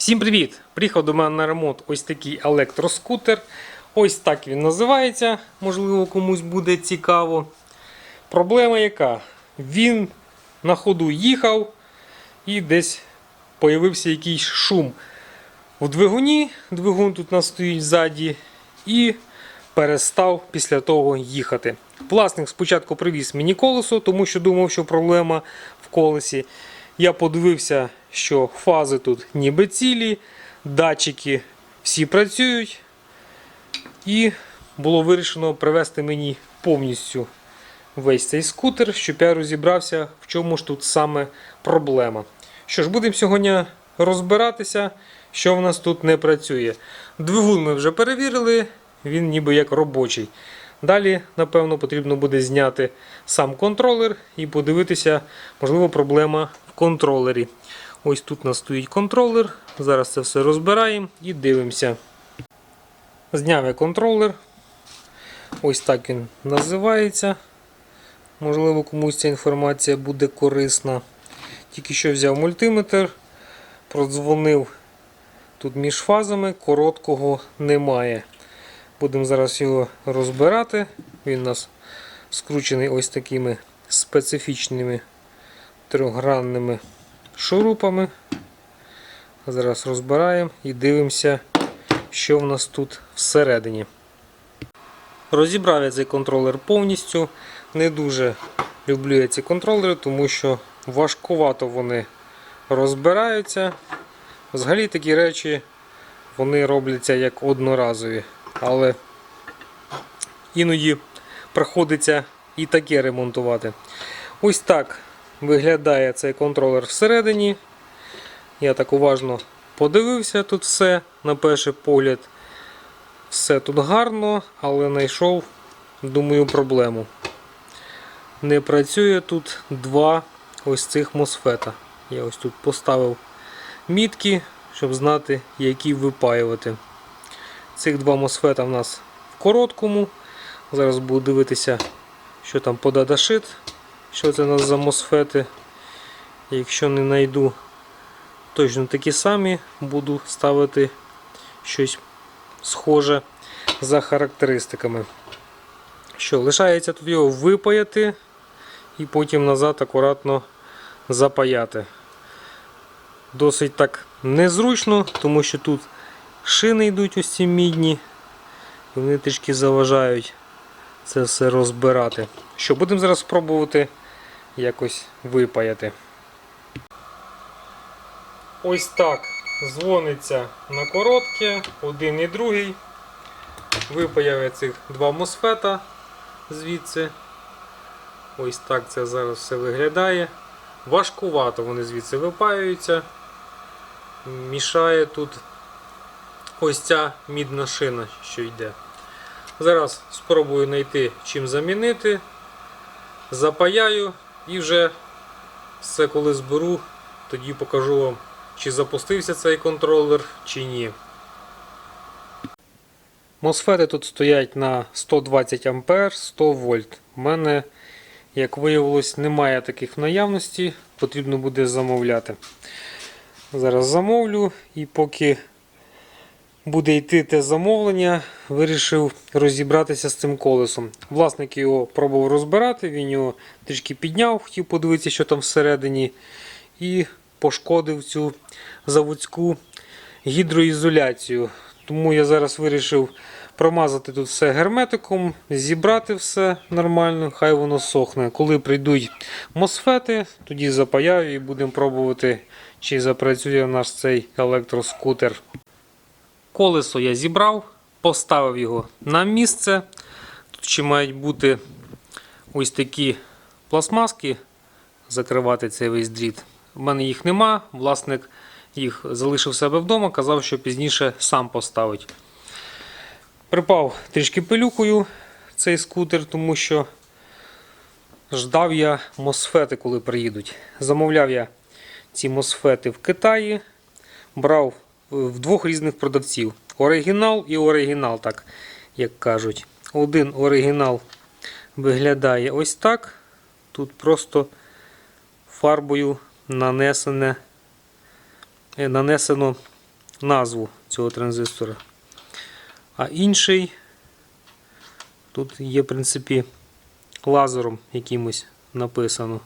Всім привіт! Приїхав до мене на ремонт ось такий електроскутер. Ось так він називається. Можливо, комусь буде цікаво. Проблема яка? Він на ходу їхав і десь появився якийсь шум в двигуні. Двигун тут нас стоїть ззаді. І перестав після того їхати. Власник спочатку привіз мені колесо, тому що думав, що проблема в колесі. Я подивився, що фази тут ніби цілі, датчики всі працюють. І було вирішено привезти мені повністю весь цей скутер, щоб я розібрався, в чому ж тут саме проблема. Що ж, будемо сьогодні розбиратися, що в нас тут не працює. Двигун ми вже перевірили, він ніби як робочий. Далі, напевно, потрібно буде зняти сам контролер і подивитися, можливо, проблема в контролері. Ось тут у нас стоїть контролер. Зараз це все розбираємо і дивимося. Зняв я контролер. Ось так він називається. Можливо, комусь ця інформація буде корисна. Тільки що взяв мультиметр, продзвонив тут між фазами, короткого немає. Будемо зараз його розбирати. Він у нас скручений ось такими специфічними трьохгранними шурупами. Зараз розбираємо і дивимося, що в нас тут всередині. Розібрав я цей контролер повністю. Не дуже люблю я ці контролери, тому що важкувато вони розбираються. Взагалі такі речі вони робляться як одноразові. Але іноді приходиться і таке ремонтувати. Ось так виглядає цей контролер всередині. Я так уважно подивився тут все на перший погляд. Все тут гарно, але знайшов, думаю, проблему. Не працює тут два ось цих мосфета. Я ось тут поставив мітки, щоб знати, які випаювати. Цих два мосфета в нас в короткому. Зараз буду дивитися, що там по даташит, що це у нас за мосфети. Якщо не знайду точно такі самі, буду ставити щось схоже за характеристиками. Що, лишається тут його випаяти і потім назад акуратно запаяти. Досить так незручно, тому що тут шини йдуть ось ці мідні, і вони трішки заважають це все розбирати. Що, будемо зараз спробувати якось випаяти. Ось так дзвониться на коротке, один і другий. Випаяв я цих два мосфета звідси. Ось так це зараз все виглядає. Важкувато вони звідси випаюються. Мішає тут ось ця мідна шина, що йде. Зараз спробую знайти чим замінити. Запаяю і вже все коли зберу, тоді покажу вам, чи запустився цей контролер, чи ні. Мосфети тут стоять на 120 А 100 вольт. У мене, як виявилось, немає таких наявності, потрібно буде замовляти. Зараз замовлю і поки буде йти те замовлення, вирішив розібратися з цим колесом. Власник його пробував розбирати, він його трішки підняв, хотів подивитися, що там всередині, і пошкодив цю заводську гідроізоляцію. Тому я зараз вирішив промазати тут все герметиком, зібрати все нормально, хай воно сохне. Коли прийдуть мосфети, тоді запаяю і будемо пробувати, чи запрацює наш цей електроскутер. Колесо я зібрав, поставив його на місце. Тут ще мають бути ось такі пластмаски, закривати цей весь дріт. У мене їх нема, власник їх залишив себе вдома, казав, що пізніше сам поставить. Припав трішки пилюкою цей скутер, тому що ждав я мосфети, коли приїдуть. Замовляв я ці мосфети в Китаї, брав в двох різних продавців. Оригінал і оригінал, так як кажуть. Один оригінал виглядає ось так. Тут просто фарбою нанесене, е, нанесено назву цього транзистора. А інший тут є, в принципі, лазером якимось написано.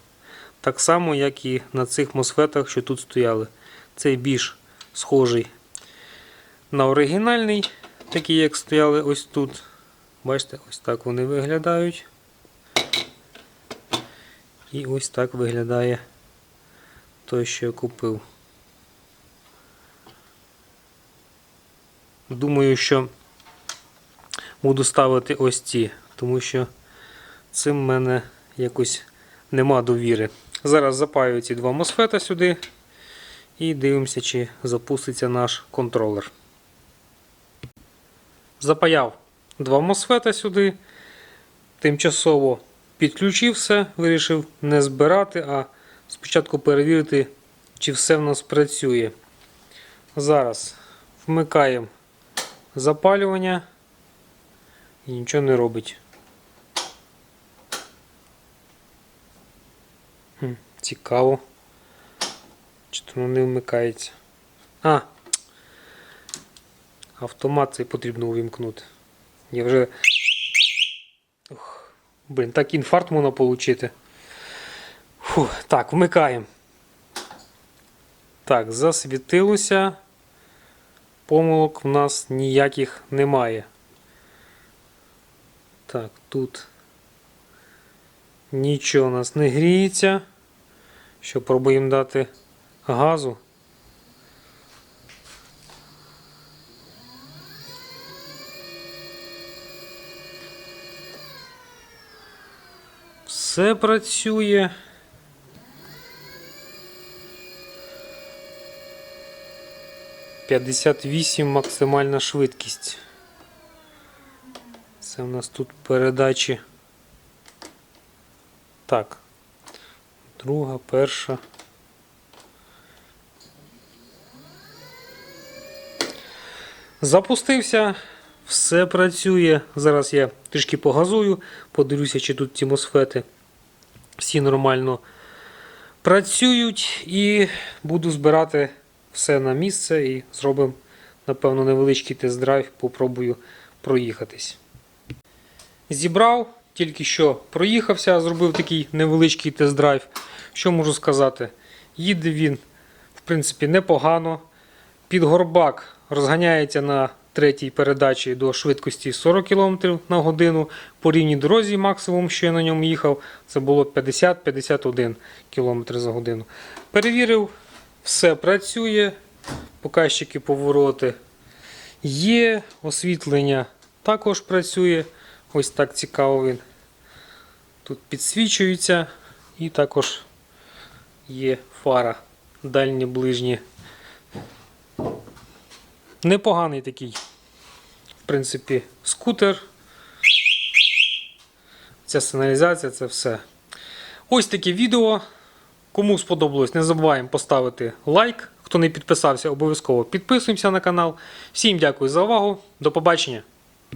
Так само, як і на цих мосфетах, що тут стояли. Цей більш схожий на оригінальний, такий, як стояли ось тут. Бачите, ось так вони виглядають. І ось так виглядає той, що я купив. Думаю, що буду ставити ось ці, тому що цим в мене якось нема довіри. Зараз запаю ці два мосфета сюди і дивимося, чи запуститься наш контролер. Запаяв два мосфета сюди. Тимчасово підключив все, вирішив не збирати, а спочатку перевірити, чи все в нас працює. Зараз вмикаємо запалювання і нічого не робить. Цікаво. Воно не вмикається? А! Автомат цей потрібно увімкнути. Я вже. Ух, блін, так інфаркт можна отримати. Фу, так, вмикаємо. Так, засвітилося. Помилок в нас ніяких немає. Так, тут нічого у нас не гріється. Що пробуємо дати газу. Все працює. П'ятдесят вісім максимальна швидкість. Це у нас тут передачі. Так. Друга, перша. Запустився, все працює. Зараз я трішки погазую, подивлюся, чи тут ці мосфети всі нормально працюють і буду збирати все на місце і зробимо, напевно, невеличкий тест-драйв, попробую проїхатись. Зібрав, тільки що проїхався, зробив такий невеличкий тест-драйв. Що можу сказати? Їде він, в принципі, непогано. Під горбак розганяється на третій передачі до швидкості 40 км на годину. По рівній дорозі максимум, що я на ньому їхав, це було 50-51 км за годину. Перевірив, все працює. Показчики повороти є, освітлення також працює. Ось так цікаво він. Тут підсвічується і також є фара дальні ближні. Непоганий такий, в принципі, скутер. Ця сигналізація, це все. Ось таке відео. Кому сподобалось, не забуваємо поставити лайк. Хто не підписався, обов'язково підписуємося на канал. Всім дякую за увагу. До побачення!